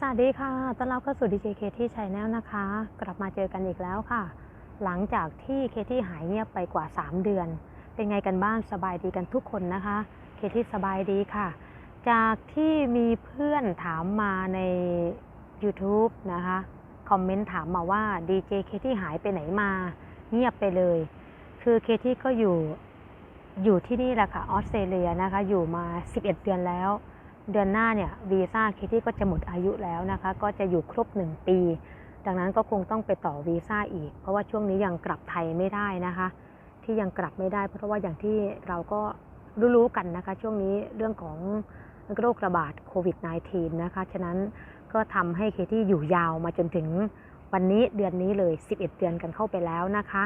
สวัสดีค่ะ ต้อนรับเข้าสู่ DJ KT Channel นะคะ กลับมาเจอกันอีกแล้วค่ะ หลังจากที่เคที่หายเงียบไปกว่า 3 เดือน เป็นไงกันบ้าง สบายดีกันทุกคนนะคะ เคที่สบายดีค่ะ จากที่มีเพื่อนถามมาใน YouTube นะคะ คอมเมนต์ถามมาว่า DJ เคที่หายไปไหนมา เงียบไปเลย คือเคที่ก็อยู่ อยู่ที่นี่แหละค่ะ ออสเตรเลียนะคะ อยู่มา 11 เดือนแล้ว เดือนหน้าเนี่ยวีซ่าเคที่ก็จะหมดอายุแล้วนะคะ ก็จะอยู่ครบ 1 ปี ดังนั้นก็คงต้องไปต่อวีซ่าอีก เพราะว่าช่วงนี้ยังกลับไทยไม่ได้นะคะ ที่ยังกลับไม่ได้ เพราะว่าอย่างที่เราก็รู้ๆกันนะคะ ช่วงนี้เรื่องของโรคระบาดโควิด -19 นะคะ ฉะนั้นก็ทำให้เคที่อยู่ยาวมาจนถึงวันนี้เดือนนี้เลย 11 เดือนกันเข้าไปแล้วนะคะ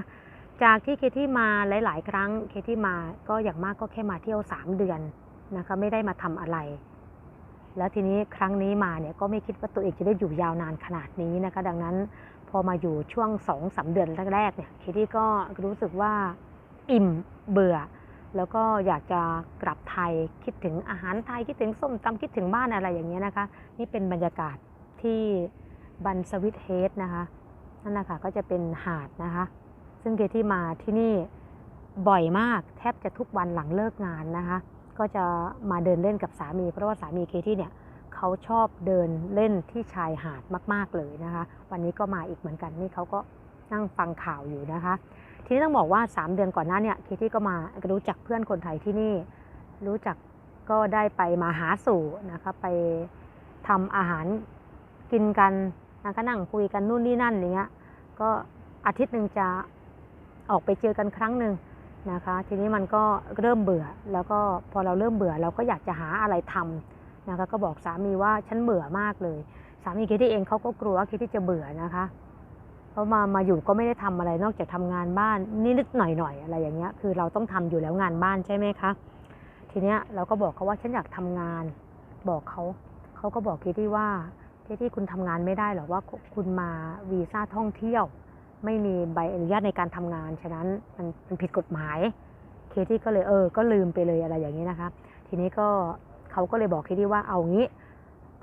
จากที่เคที่มาหลาย ๆ ครั้งเคที่มาก็อย่างมากก็แค่มาเที่ยว 3 เดือนนะคะ ไม่ได้มาทำอะไร แล้วทีนี้ครั้งนี้มาเนี่ยก็ไม่คิดว่าตัวเองจะได้อยู่ยาวนานขนาดนี้นะคะ ดังนั้นพอมาอยู่ช่วง2องสาเดือนแรกๆเนี่ยเคที่ก็รู้สึกว่าอิ่มเบื่อ แล้วก็อยากจะกลับไทยคิดถึงอาหารไทยคิดถึงส้มตำคิดถึงบ้านอะไรอย่างเงี้ยนะคะ นี่เป็นบรรยากาศที่บันสวิตเฮดนะคะนั่นนะคะก็จะเป็นหาดนะคะ ซึ่งเคที่มาที่นี่บ่อยมากแทบจะทุกวันหลังเลิกงานนะคะ ก็จะมาเดินเล่นกับสามี เพราะว่าสามีเคที่เนี่ยเขาชอบเดินเล่นที่ชายหาดมาก ๆเลยนะคะ วันนี้ก็มาอีกเหมือนกันนี่เขาก็นั่งฟังข่าวอยู่นะคะ ทีนี้ต้องบอกว่า 3 เดือนก่อนหน้าเนี่ยเคที่ก็มารู้จักเพื่อนคนไทยที่นี่ รู้จักก็ได้ไปมาหาสู่นะคะไปทำอาหารกินกันนะคะนั่งคุยกันนู่นนี่นั่นอย่างเงี้ยก็อาทิตย์หนึ่งจะออกไปเจอกันครั้งหนึ่ง นะคะ ทีนี้มันก็เริ่มเบื่อ แล้วก็พอเราเริ่มเบื่อเราก็อยากจะหาอะไรทำนะคะ ก็บอกสามีว่าฉันเบื่อมากเลย สามีคิดที่เองเขาก็กลัวว่าคิดที่จะเบื่อนะคะเพราะมามาอยู่ก็ไม่ได้ทำอะไรนอกจากทำงานบ้านนิดๆหน่อยๆอะไรอย่างเงี้ย คือเราต้องทำอยู่แล้วงานบ้านใช่ไหมคะทีเนี้ยเราก็บอกเขาว่าฉันอยากทำงาน บอกเขาเขาก็บอกคิดที่ว่าคิดที่คุณทำงานไม่ได้หรอกว่าคุณมาวีซ่าท่องเที่ยว ไม่มีใบอนุญาตในการทำงาน ฉะนั้นมันมันผิดกฎหมาย เคที่ก็เลยเออ ก็ลืมไปเลยอะไรอย่างนี้นะคะ ทีนี้ก็เขาก็เลยบอกเคที่ว่าเอางี้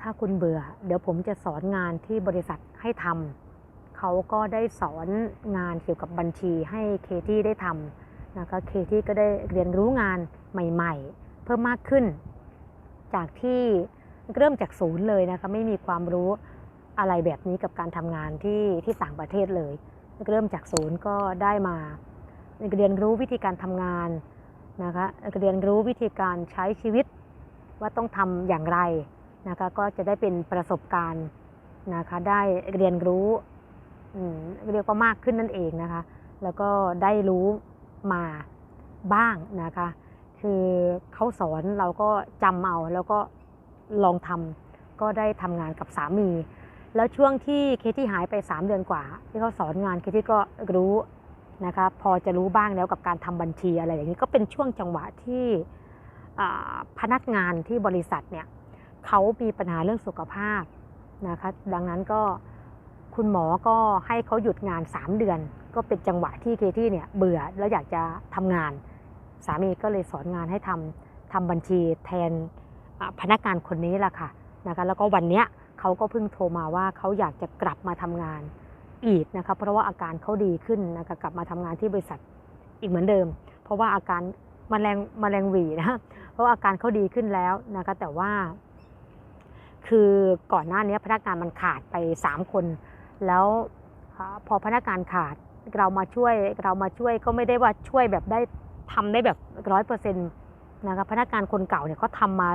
ถ้าคุณเบื่อ เดี๋ยวผมจะสอนงานที่บริษัทให้ทำเขาก็ได้สอนงานเกี่ยวกับบัญชีให้เคที่ได้ทำนะคะ เคที่ก็ได้เรียนรู้งานใหม่ๆ เพิ่มมากขึ้น จากที่เริ่มจากศูนย์เลยนะคะ ไม่มีความรู้อะไรแบบนี้กับการทำงานที่ที่ต่างประเทศเลย เริ่มจากศูนย์ก็ได้มาเรียนรู้วิธีการทำงานนะคะเรียนรู้วิธีการใช้ชีวิตว่าต้องทำอย่างไรนะคะก็จะได้เป็นประสบการณ์นะคะได้เรียนรู้เรียกว่ามากขึ้นนั่นเองนะคะแล้วก็ได้รู้มาบ้างนะคะคือเขาสอนเราก็จำเอาแล้วก็ลองทำก็ได้ทำงานกับสามี แล้วช่วงที่เคที่หายไป 3 เดือนกว่า ที่เขาสอนงานเคที่ก็รู้นะคะพอจะรู้บ้างแล้วกับการทำบัญชีอะไรอย่างนี้ก็เป็นช่วงจังหวะที่พนักงานที่บริษัทเนี่ยเขามีปัญหาเรื่องสุขภาพนะคะดังนั้นก็คุณหมอก็ให้เขาหยุดงาน 3 เดือน ก็เป็นจังหวะที่เคที่เนี่ยเบื่อแล้วอยากจะทำงาน สามีก็เลยสอนงานให้ทำทำบัญชีแทนพนักงานคนนี้แหละค่ะนะคะแล้วก็วันเนี้ย เขาก็เพิ่งโทรมาว่าเขาอยากจะกลับมาทำงานอีกนะคะเพราะว่าอาการเขาดีขึ้นนะคะกลับมาทำงานที่บริษัทอีกเหมือนเดิม เพราะว่าอาการมแมลงมแมลงหวีนะเพราะาอาการเขาดีขึ้นแล้วนะคะแต่ว่า คือก่อนหน้านี้พนักงานมันขาดไป 3 คน แล้วพอพนักงานขาดเรามาช่วยเรามาช่วยก็ไม่ได้ว่าช่วยแบบได้ทำได้แบบร้อยเปอร์เซ็นต์นะคะพนักงานคนเก่าเนี่ยเขาทำมา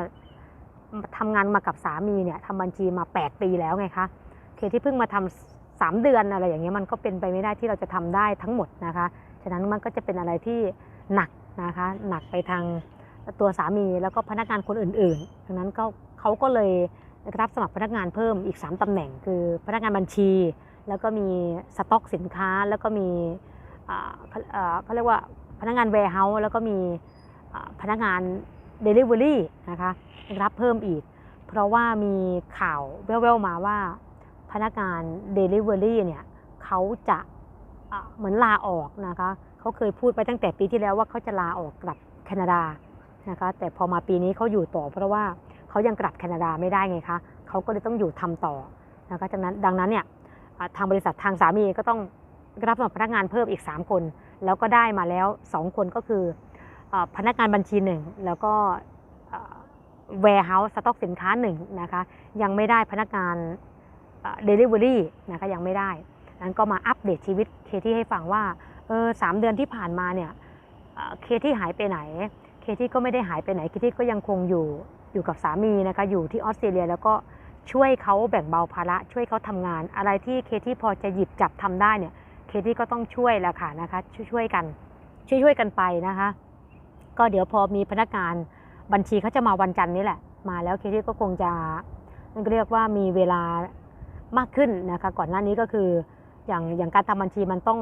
ทำงานมากับสามีเนี่ยทำบัญชีมา 8 ปีแล้วไงคะเคที่เพิ่งมาทำสามเดือนอะไรอย่างเงี้ยมันก็เป็นไปไม่ได้ที่เราจะทำได้ทั้งหมดนะคะฉะนั้นมันก็จะเป็นอะไรที่หนักนะคะหนักไปทางตัวสามีแล้วก็พนักงานคนอื่นๆดังนั้นก็เขาก็เลยรับสมัครพนักงานเพิ่มอีก 3ตำแหน่ง คือพนักงานบัญชี แล้วก็มีสต็อกสินค้า แล้วก็มีเขาเรียกว่าพนักงานแวร์เฮาส์แล้วก็มีพนักงาน เดลิเวอรี่นะคะรับเพิ่มอีก เพราะว่ามีข่าวแว่วๆมาว่าพนักงาน Delivery เนี่ยเขาจะเหมือนลาออกนะคะเขาเคยพูดไปตั้งแต่ปีที่แล้วว่าเขาจะลาออกกลับแคนาดานะคะแต่พอมาปีนี้เขาอยู่ต่อ เพราะว่าเขายังกลับแคนาดาไม่ได้ไงคะเขาก็เลยต้องอยู่ทำต่อนะคะจากนั้นดังนั้นเนี่ยทางบริษัททางสามีก็ต้องรับสมัครพนักงานเพิ่มอีก 3 คน แล้วก็ได้มาแล้ว 2 คนก็คือ พนักงานบัญชีหนึ่งแล้วก็ warehouse สต็อกสินค้าหนึ่งนะคะยังไม่ได้พนักงานเดลิเวอรี่นะคะยังไม่ได้นั้นก็มาอัปเดตชีวิตเคที่ให้ฟังว่าเออสามเดือนที่ผ่านมาเนี่ยเคที่หายไปไหน เคที่ก็ไม่ได้หายไปไหนเคที่ก็ยังคงอยู่อยู่กับสามีนะคะอยู่ที่ออสเตรเลียแล้วก็ช่วยเขาแบ่งเบาภาระช่วยเขาทำงาน อะไรที่เคที่พอจะหยิบจับทำได้เนี่ยเคที่ก็ต้องช่วยแหละค่ะนะคะช่วยช่วยกันช่วยช่วยกันไปนะคะ ก็เดี๋ยวพอมีพนักงานบัญชีเขาจะมาวันจันทร์นี้แหละ มาแล้วเคที่ก็คงจะนั่นก็เรียกว่ามีเวลามากขึ้นนะคะ ก่อนหน้านี้ก็คืออย่างอย่างการทำบัญชีมันต้อง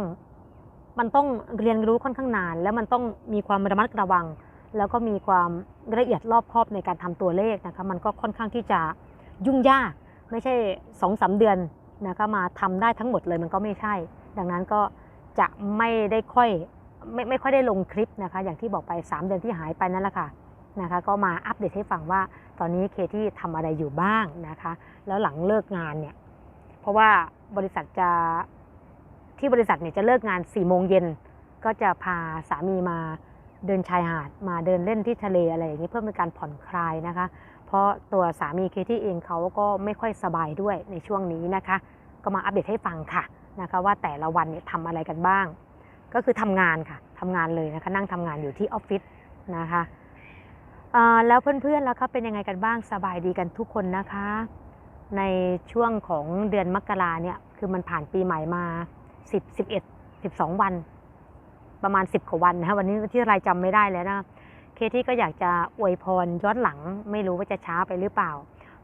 มันต้องเรียนรู้ค่อนข้างนาน แล้วมันต้องมีความระมัดระวัง แล้วก็มีความละเอียดรอบคอบในการทำตัวเลขนะคะ มันก็ค่อนข้างที่จะยุ่งยาก ไม่ใช่สองสาเดือนนะคะมาทำได้ทั้งหมดเลยมันก็ไม่ใช่ ดังนั้นก็จะไม่ได้ค่อย ไม่ไม่ค่อยได้ลงคลิปนะคะ อย่างที่บอกไป 3 เดือนที่หายไปนั่นแหละค่ะนะคะ ก็มาอัปเดตให้ฟังว่าตอนนี้เคที่ทำอะไรอยู่บ้างนะคะ แล้วหลังเลิกงานเนี่ย เพราะว่าบริษัทจะที่บริษัทเนี่ยจะเลิกงาน4ี่โมงเย็นก็จะพาสามีมาเดินชายหาดมาเดินเล่นที่ทะเลอะไรอย่างนี้เพื่อเป็นการผ่อนคลายนะคะ เพราะตัวสามีเคที่เองเขาก็ไม่ค่อยสบายด้วยในช่วงนี้นะคะ ก็มาอัปเดตให้ฟังค่ะนะคะ ว่าแต่ละวันเนี่ยทำอะไรกันบ้าง ก็คือทำงานค่ะทำงานเลยนะคะนั่งทำงานอยู่ที่ออฟฟิศนะคะแล้วเพื่อนๆแล้วครับเป็นยังไงกันบ้างสบายดีกันทุกคนนะคะ ในช่วงของเดือนมกราเนี่ยคือมันผ่านปีใหม่มา 10 11 12 วัน ประมาณ 10กว่าวันนะคะวันนี้ที่รายจำไม่ได้แล้วนะเคที่ก็อยากจะอวยพรย้อนหลัง ไม่รู้ว่าจะช้าไปหรือเปล่า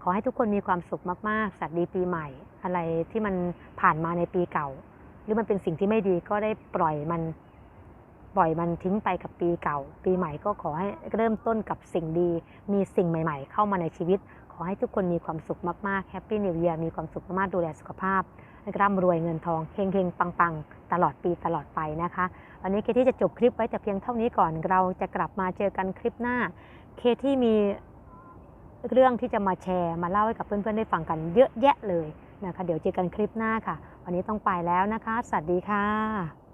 ขอให้ทุกคนมีความสุขมากๆสัตว์ดีปีใหม่ อะไรที่มันผ่านมาในปีเก่า หรือมันเป็นสิ่งที่ไม่ดีก็ได้ปล่อยมันปล่อยมันทิ้งไปกับปีเก่า ปีใหม่ก็ขอให้เริ่มต้นกับสิ่งดี มีสิ่งใหม่ ๆ เข้ามาในชีวิต ขอให้ทุกคนมีความสุขมากๆแฮปปี้นิวเ a ียร์มีความสุขมากๆดูแลสุขภาพร่ำรวยเงินทองเฮงๆ ปังๆ ตลอดปีตลอดไปนะคะ วันนี้เคที่จะจบคลิปไว้แต่เพียงเท่านี้ก่อน เราจะกลับมาเจอกันคลิปหน้า เคที่มีเรื่องที่จะมาแชร์มาเล่าให้กับเพื่อนๆได้ฟังกันเยอะแยะเลย นะคะ เดี๋ยวเจอกันคลิปหน้าค่ะ วันนี้ต้องไปแล้วนะคะ สวัสดีค่ะ